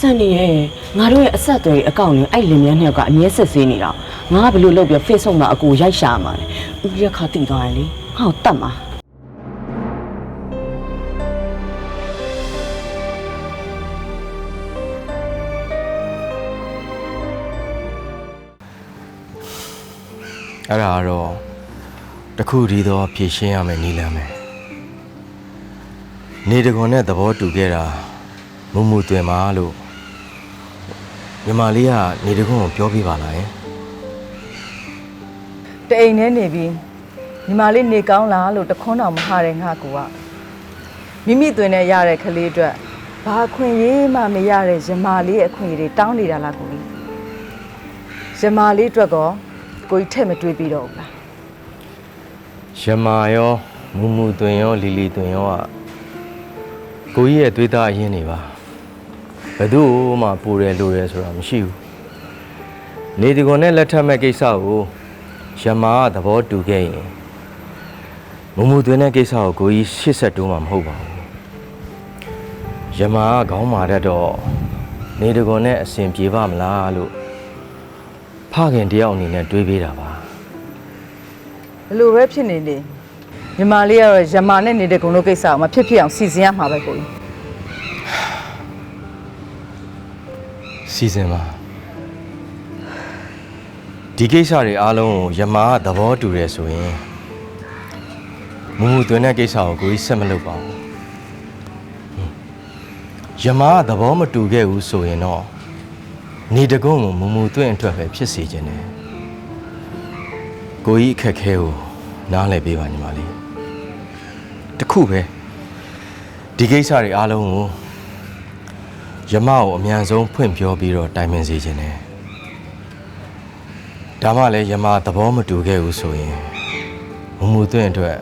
စန်နေရဲ့ငါတို့ရဲ့အဆက်အသွယ်အကောင့်လေးအဲ့လင်မြန်းနှစ်ယောက်ကအမြဲဆက်ဆေးနေတာငါကဘယ်လိုလုပ်ပြီး Facebook မှာအကူရိုက်ရှာမှာလဲဦးရခါတိသွားရင်လေငါ့ကိုတတ်မှာအဲ့ဒါကတော့တခုတည်းသောဖြည့်ရှင်းရမယ်နီလမ်းမယ်နေတကွန်နဲ့သဘောတူခဲ့တာမူမူတွင်ပါလို့ ညီမလေးကနေတကွန်ကိုပြောပြပါလားယင်တအိမ်ထဲနေပြီးညီမလေးနေကောင်းလားလို့တခွန်းတော်မဟာတဲ့ငါကူကမိမိတွင်နဲ့ရတဲ့ကလေးအတွက်ဘာအခွင့်ရေးမှမရတဲ့ရမလေးရဲ့အခွင့်အရေးတွေတောင်းနေတာလားကိုကြီးရမလေးအတွက်ကောကိုကြီးထက်မတွေးပြီးတော့ဘူးလားယမရောမူမူတွင်ရောလီလီတွင်ရောကကိုကြီးရဲ့သွေးသားအရင်နေပါ ဘယ်သူမှပူတယ်လို့ရဲဆိုတာမရှိဘူးနေတကွန်နဲ့လက်ထပ်မဲ့ကိစ္စကိုယမကသဘောတူခဲ့ရင်မူမူတွင်တဲ့ကိစ္စကိုကိုကြီးရှစ်ဆက်တိုးမှာမဟုတ်ပါဘူးယမကခေါင်းမာတတ်တော့နေတကွန်နဲ့အစဉ်ပြေပါမလားလို့ဖခင်တယောက်အနေနဲ့တွေးပေးတာပါဘယ်လိုပဲဖြစ်နေနေညီမလေးကတော့ရမနဲ့နေတဲ့ကုံတို့ကိစ္စကိုမဖြစ်ဖြစ်အောင်စီစဉ်ရမှာပဲကိုကြီး စီစဉ်ပါဒီကိစ္စတွေအားလုံးကိုယမားကသဘောတူတယ်ဆိုရင်မူမူသွင်းတဲ့ကိစ္စကိုကိုကြီးဆက်မလုပ်ပါဘူးဟွန်းယမားကသဘောမတူခဲ့ဘူးဆိုရင်တော့နေတကုန်းကိုမူမူသွင်းအတွက်ပဲဖြစ်စေခြင်းတယ်ကိုကြီးအခက်ခဲကိုနားလည်ပေးပါညီမလေးတခုပဲဒီကိစ္စတွေအားလုံးကို ယမကိုအမြန်ဆုံးဖွင့်ပြောပြီးတော့တိုင်ပင်စေခြင်းနဲ့ဒါမှလည်းယမသဘောမတူခဲ့ဘူးဆိုရင်မမူသွင်းအတွက်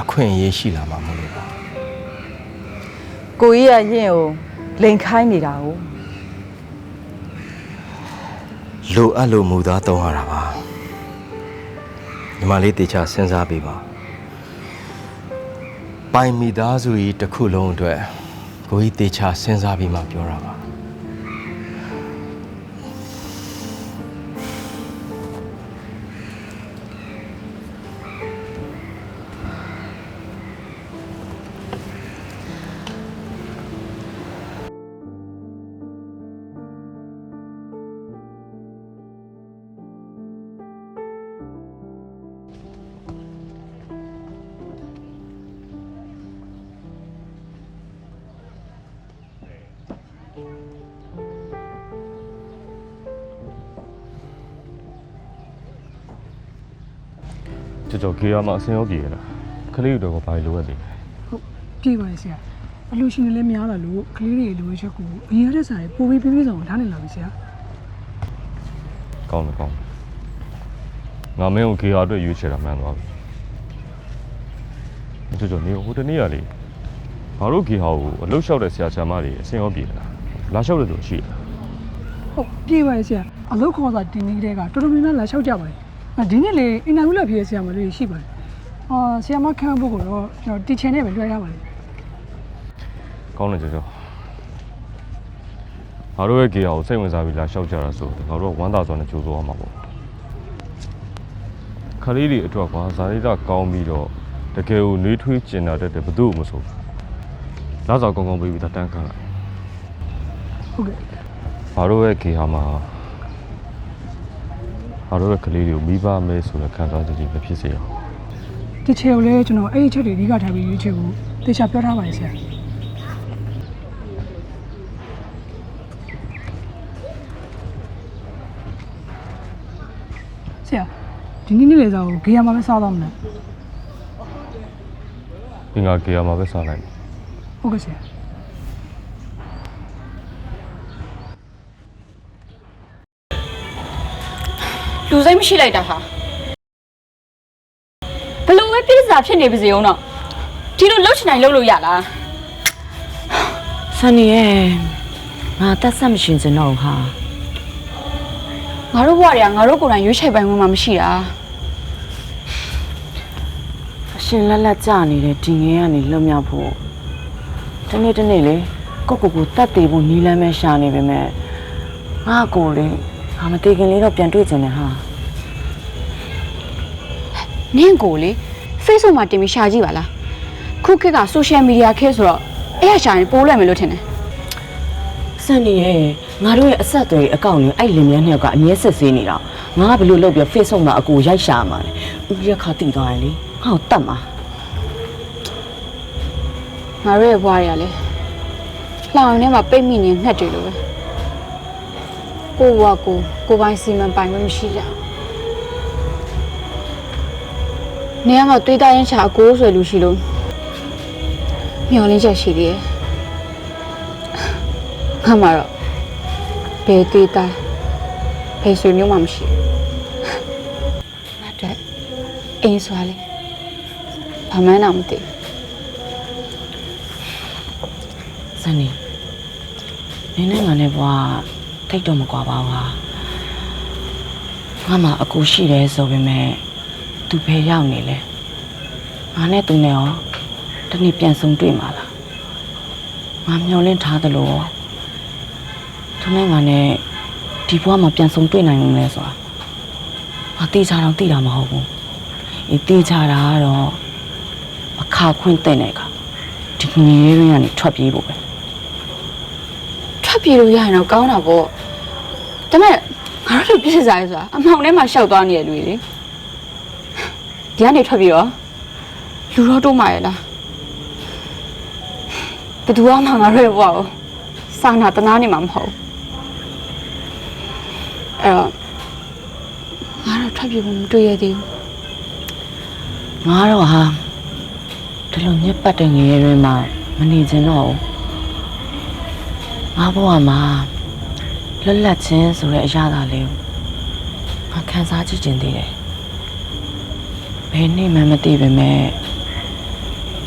အခွင့်အရေးရှိလာမှာမဟုတ်လို့ပါကိုကြီးကယင့်ကိုလိန်ခိုင်းနေတာကိုလိုအပ်လို့မူသားသုံးရတာပါညီမလေးတေချာစဉ်းစားပေးပါပိုင်မိသားစုကြီးတစ်ခုလုံးအတွက် ကိုကြီးတေချာစဉ်းစားပြီးမှပြောတာပါ ကြော်ကြော်ကေရမှာအစင်ရောပြေရလားခလေးတို့ကဘာလို့လိုရသေးလဲဟုတ်ပြေးပါလေဆရာအလူရှင်တွေလည်းများလာလို့ကလေးတွေလိုချက်ကိုအရင်ကတည်းကစားပိုပြီးပြပြဆောင်ထားနေလာပြီဆရာကောင်းတယ်ကောင်းတယ်ငါမင်းကိုကေရအတွက်ရွေးချယ်တာမှန်သွားပြီကြော်ကြော်နေဟိုတနေ့ကလေငါတို့ကေဟာကိုအလုတ်လျှောက်တဲ့ဆရာဆရာမတွေအစင်ရောပြေလား လာလျှောက်တဲ့သူရှိလားဟုတ်ပြေးပါလေဆရာအလုပ်ခေါ်စာတင်နေတဲ့ကတော်တော်များများလာလျှောက်ကြပါလေအဒီနေ့လေအင်တာဗျူးလာဖြေဆရာမလေးရှိပါတယ်အာဆရာမခန့်ဖို့ကတော့ကျွန်တော်တီချင်နဲ့ပဲလွှဲထားပါလေကောင်းတယ်ကြော်ကြော်ငါတို့ရဲ့ကေဟာကိုစိတ်ဝင်စားပြီးလာလျှောက်ကြတာဆိုတော့ငါတို့ကဝမ်းသာစွာနဲ့ကြိုးစားရမှာပေါ့ခလေးတွေအတွက်ကွာဇာတိတာကောင်းပြီးတော့တကယ်ကိုနှွေးထွေးကျင်တာတက်တယ်ဘယ်သူ့မှမဆိုလာစားကောင်းကောင်းပြီးပြီးတန်းခံလိုက် ဟုတ်ကဲ့ဘာတို့ရဲ့ကေဟာမှာဘာတို့ရဲ့ကလေးတွေကိုမိဘမဲဆိုတဲ့ခံစားချက်တွေပဲဖြစ်စေအောင်တီချယ်ကိုလည်းကျွန်တော်အဲ့ဒီချက်တွေအဓိကထားပြီးရွေးချက်ကိုတေချာပြောထားပါလေဆရာဆရာဒီနေ့နေ့လေစားကိုဂေယမှာပဲစားတော့မလားအင်္ဂါကေဟာမှာပဲစားလိုက်မယ်ဟုတ်ကဲ့ဆရာ လူစိတ်မရှိလိုက်တာဟာဘလို့ပဲပြည့်စားဖြစ်နေပါစေအောင်တော့ဒီလိုလှုပ်ချင်တိုင်းလှုပ်လို့ရလားစန်နေရဲ့ငါတက်ဆက်မရှင်စင်တော့ဘူးဟာငါတို့ဘဝတွေကငါတို့ကိုယ်တိုင်ရွေးချယ်ပိုင်ခွင့်မှမရှိတာအရှင်လက်လက်ကြနေတဲ့ဒီငယ်ကနေလွတ်မြောက်ဖို့ဒီနေ့ဒီနေ့လေကိုကိုကိုတတ်တည်ဖို့နီးလမ်းပဲရှာနေပေမဲ့ငါကိုလေ ငါမတည်ခင်လေးတော့ပြန်တွေ့ချင်တယ်ဟာနင့်ကိုလေ Facebook မှာတင်ပြီးရှာကြည့်ပါလားခုခေတ်က social media ခေတ်ဆိုတော့အဲ့ရရှာရင်ပိုးလွယ်မယ်လို့ထင်တယ်စန်နေရဲ့ငါတို့ရဲ့အဆက်အသွယ်အကောင့်လေးအဲ့လင်မြန်းနှစ်ယောက်ကအမြဲဆက်ဆေးနေတာငါကဘယ်လိုလုပ်ပြီး Facebook မှာအကိုရိုက်ရှာမှာလဲဦးရက်ခါတည်သွားရင်လေငါ့ကိုတတ်မှာငါတို့ရဲ့ဘွားတွေကလည်းလှောင်ထဲမှာပိတ်မိနေငှက်တွေလိုပဲ ကိုဘွားကိုကိုပိုင်စီမံပိုင်ခွင့်မရှိကြဘူးနေရာမှာတွေးတာရင်ချာအကိုဆွဲလူရှိလို့မျောလင်းချက်ရှိသေးတယ်ငါမှတော့ဘယ်တွေးတာဘယ်ဆွေမျိုးမှမရှိဘူးငါတက်အင်းစွာလေဘာမှန်းတော့မသိဘူးစန်နေနင်းနဲ့ငါနဲ့ဘွား ထိတ်တော့မကွာပါဘူးဟာငါမှအကိုရှိတယ်ဆိုပေမဲ့သူဖယ်ရောက်နေလဲငါနဲ့သူနဲ့ရောတနေ့ပြန်ဆုံတွေ့မှာလားငါမျောလင့်ထားသလိုရောသူနဲ့ငါနဲ့ဒီဘွားမှာပြန်ဆုံတွေ့နိုင်မလဲဆိုတာငါတေးချာတော့သိတာမဟုတ်ဘူးအေးတေးချာတာကတော့အခါခွင့်တဲ့နေကဒီငရေရင်းကနေထွက်ပြေးဖို့ပဲထွက် ပြေးလို့ရရင်တော့ကောင်းတာပေါ့ဒါပေမဲ့ငါတို့ပြည့်စားရဲဆိုတာအမှောင်ထဲမှာရှောက်သွားနေရလူတွေလေဒီကနေထွက်ပြေးတော့လူတော့တိုးမှရလားဘယ်သူမှငါတို့ရဲ့ဘဝကိုစာနာတနာနေမှာမဟုတ်ဘူးအဲ့တော့ငါတို့ထွက်ပြေးဖို့မတွေ့ရသေးဘူးငါတော့ဟာဒီလိုညက်ပတ်တဲ့ငရေတွေမှာမနေချင်တော့ဘူး ငါဘဝမှာလွတ်လပ်ခြင်းဆိုတဲ့အရာသာလေးကိုငါခံစားကြည့်ချင်သေးတယ်ဘယ်နေ့မှမသိပေမဲ့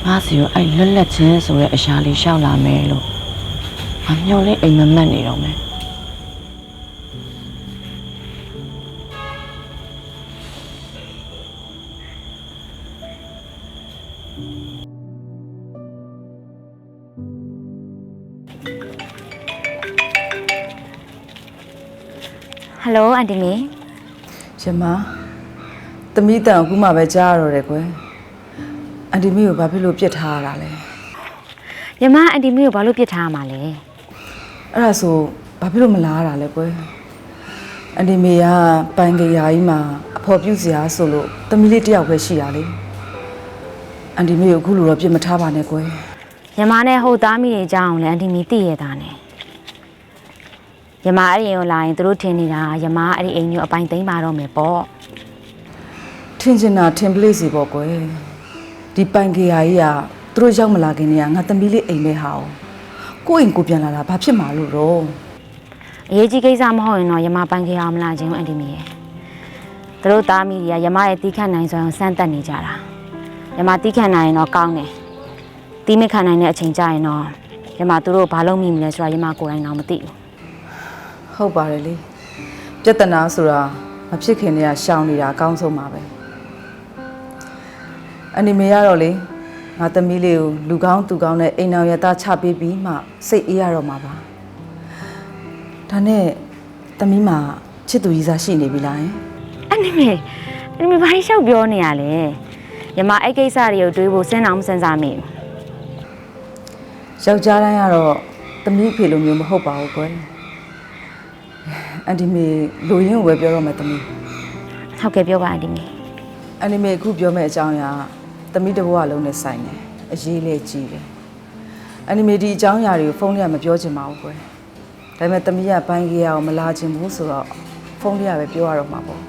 ငါစီကိုအဲ့လွတ်လပ်ခြင်းဆိုတဲ့အရာလေးရှောက်လာမယ်လို့ငါမျှော်လင့်အိမ်မက်မက်နေတော့မယ် ဟယ်လိုအန်တီမီရမသမီးတန်အခုမှပဲကြားရတော့တယ်ကွယ်အန်တီမီကိုဘာဖြစ်လို့ပြစ်ထားရတာလဲညီမအန်တီမီကိုဘာလို့ပြစ်ထားရမှာလဲအဲ့ဒါဆိုဘာဖြစ်လို့မလာရတာလဲကွယ်အန်တီမီကပိုင်ကရာကြီးမှာအဖော်ပြုစရာဆိုလို့သမီးလေးတစ်ယောက်ပဲရှိရလေအန်တီမီကိုအခုလိုတော့ပြစ်မထားပါနဲ့ကွယ်ညီမနဲ့ဟုတ်သားမိနေကြအောင်လဲအန်တီမီသိရတာနဲ့ ညီမအဲ့ဒီကိုလာရင်သူတို့ထင်နေတာညီမအဲ့ဒီအိမ်မျိုးအပိုင်သိမ်းပါတော့မယ်ပေါ့ထင်ချင်တာထင်ပလိစီပေါ့ကွယ်ဒီပိုင်ကရာကြီးကသူတို့ရောက်မလာခင်တည်းကငါသမီးလေးအိမ်ပဲဟာအောင်ကိုယ့်အိမ်ကိုပြန်လာတာဘာဖြစ်မှာလို့တော့အရေးကြီးကိစ္စမဟုတ်ရင်တော့ညီမပိုင်ခေအောင်မလာခြင်းအန်တီမီရဲ့သူတို့သားမိတွေကညီမရဲ့တီးခတ်နိုင်စွမ်းကိုစမ်းတက်နေကြတာညီမတီးခတ်နိုင်ရင်တော့ကောင်းတယ်တီးမခံနိုင်တဲ့အချိန်ကျရင်တော့ညီမသူတို့ဘာလုပ်မိမလဲဆိုတာညီမကိုယ်တိုင်တော့မသိဘူး ဟုတ်ပါတယ်လေပြဿနာဆိုတာမဖြစ်ခင်တည်းကရှောင်နေတာအကောင်းဆုံးပါပဲအနီမေကတော့လေငါသမီးလေးကိုလူကောင်းသူကောင်းနဲ့အိမ်အောင်ရသားချပေးပြီးမှစိတ်အေးရတော့မှာပါဒါနဲ့သမီးမှာချစ်သူကြီးစားရှိနေပြီလားယင်အဲ့ဒီမေအဲ့ဒီမေဘာလို့ရှောက်ပြောနေရလဲညီမအဲ့ကိစ္စတွေကိုတွေးဖို့စဉ်းအောင်မစဉ်းစားမိဘူးယောက်ျားတိုင်းကတော့သမီးအဖေလိုမျိုးမဟုတ်ပါဘူးကွယ် အန်ဒီမေလူရင်းကိုပဲပြောတော့မယ်သမီးဟုတ်ကဲ့ပြောပါအဒီမေအန်နီမေအခုပြောမယ့်အကြောင်းအရာသမီးတစ်ဘဝလုံးနဲ့ဆိုင်တယ်အရေးလေးကြီးတယ်အန်နီမေဒီအကြောင်းအရာတွေကိုဖုန်းထဲကမပြောချင်ပါဘူးကွယ်ဒါပေမဲ့သမီးကဘိုင်းကြီးရအောင်မလာချင်ဘူးဆိုတော့ဖုန်းထဲကပဲပြောရတော့မှာပေါ့